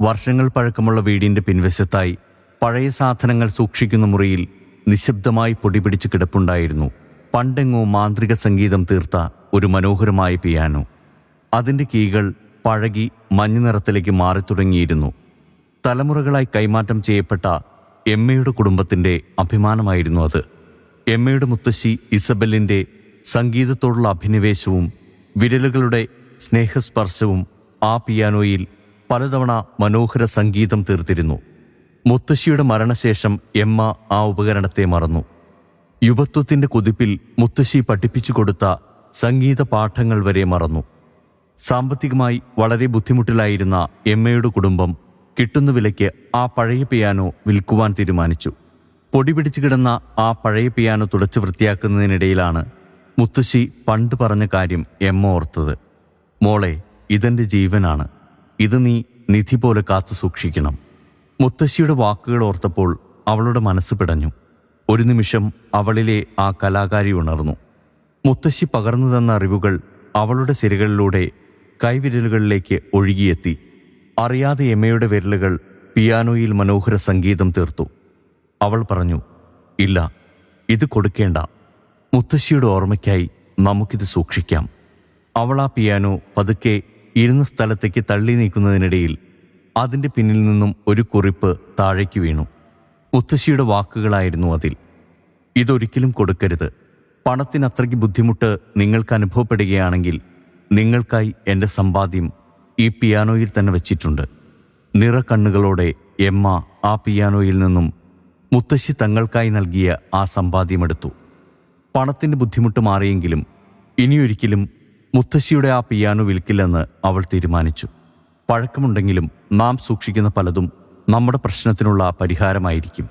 വർഷങ്ങൾ പഴക്കമുള്ള വീടിന്റെ പിൻവശത്തായി പഴയ സാധനങ്ങൾ സൂക്ഷിക്കുന്ന മുറിയിൽ നിശബ്ദമായി പൊടിപിടിച്ച് കിടപ്പുണ്ടായിരുന്നു. പണ്ടെങ്ങോ മാന്ത്രിക സംഗീതം തീർത്ത ഒരു മനോഹരമായ പിയാനോ. അതിന്റെ കീകൾ പഴകി മഞ്ഞ നിറത്തിലേക്ക് മാറിത്തുടങ്ങിയിരുന്നു തലമുറകളായി കൈമാറ്റം ചെയ്യപ്പെട്ട എമ്മയുടെ കുടുംബത്തിന്റെ അഭിമാനമായിരുന്നു അത്. എമ്മയുടെ മുത്തശ്ശി ഇസബെല്ലിന്റെ സംഗീതത്തോടുള്ള അഭിനിവേശവും വിരലുകളുടെ സ്നേഹസ്പർശവും ആ പിയാനോയിൽ പലതവണ മനോഹര സംഗീതം തീർത്തിരുന്നു. മുത്തശ്ശിയുടെ മരണശേഷം എമ്മ ആ ഉപകരണത്തെ മറന്നു. യുവത്വത്തിന്റെ കുതിപ്പിൽ മുത്തശ്ശി പഠിപ്പിച്ചു കൊടുത്ത സംഗീത പാഠങ്ങൾ വരെ മറന്നു. സാമ്പത്തികമായി വളരെ ബുദ്ധിമുട്ടിലായിരുന്ന എമ്മയുടെ കുടുംബം കിട്ടുന്ന വിലയ്ക്ക് ആ പഴയ പിയാനോ വിൽക്കുവാൻ തീരുമാനിച്ചു. പൊടി പിടിച്ചു കിടന്ന ആ പഴയ പിയാനോ തുടച്ചു വൃത്തിയാക്കുന്നതിനിടയിലാണ് മുത്തശ്ശി പണ്ട് പറഞ്ഞ കാര്യം എമ്മ ഓർത്തത്. മോളെ ഇതെന്റെ ജീവനാണ്. ഇത് നീ നിധി പോലെ കാത്തു സൂക്ഷിക്കണം. മുത്തശ്ശിയുടെ വാക്കുകൾ ഓർത്തപ്പോൾ അവളുടെ മനസ്സ് പിടഞ്ഞു. ഒരു നിമിഷം അവളിലെ ആ കലാകാരി ഉണർന്നു. മുത്തശ്ശി പകർന്നു തന്ന അറിവുകൾ അവളുടെ സിരകളിലൂടെ കൈവിരലുകളിലേക്ക് ഒഴുകിയെത്തി. അറിയാതെ എമ്മയുടെ വിരലുകൾ പിയാനോയിൽ മനോഹര സംഗീതം തീർത്തു. അവൾ പറഞ്ഞു ഇല്ല ഇത് കൊടുക്കേണ്ട. മുത്തശ്ശിയുടെ ഓർമ്മയ്ക്കായി നമുക്കിത് സൂക്ഷിക്കാം. അവൾ ആ പിയാനോ പതുക്കെ ഇരുന്ന സ്ഥലത്തേക്ക് തള്ളി നീക്കുന്നതിനിടയിൽ അതിന്റെ പിന്നിൽ നിന്നും ഒരു കുറിപ്പ് താഴേക്ക് വീണു. മുത്തശ്ശിയുടെ വാക്കുകളായിരുന്നു അതിൽ. ഇതൊരിക്കലും കൊടുക്കരുത്. പണത്തിനത്രയ്ക്ക് ബുദ്ധിമുട്ട് നിങ്ങൾക്ക് അനുഭവപ്പെടുകയാണെങ്കിൽ നിങ്ങൾക്കായി എന്റെ സമ്പാദ്യം ഈ പിയാനോയിൽ തന്നെ വെച്ചിട്ടുണ്ട്. നിറക്കണ്ണുകളോടെ എമ്മ ആ പിയാനോയിൽ നിന്നും മുത്തശ്ശി തങ്ങൾക്കായി നൽകിയ ആ സമ്പാദ്യമെടുത്തു പണത്തിന്റെ ബുദ്ധിമുട്ട് മാറിയെങ്കിലും ഇനിയൊരിക്കലും മുത്തശ്ശിയുടെ ആ പിയാനോ വിൽക്കില്ലെന്ന് അവൾ തീരുമാനിച്ചു. പഴക്കമുണ്ടെങ്കിലും നാം സൂക്ഷിക്കുന്ന പലതും നമ്മുടെ പ്രശ്നത്തിനുള്ള പരിഹാരമായിരിക്കും.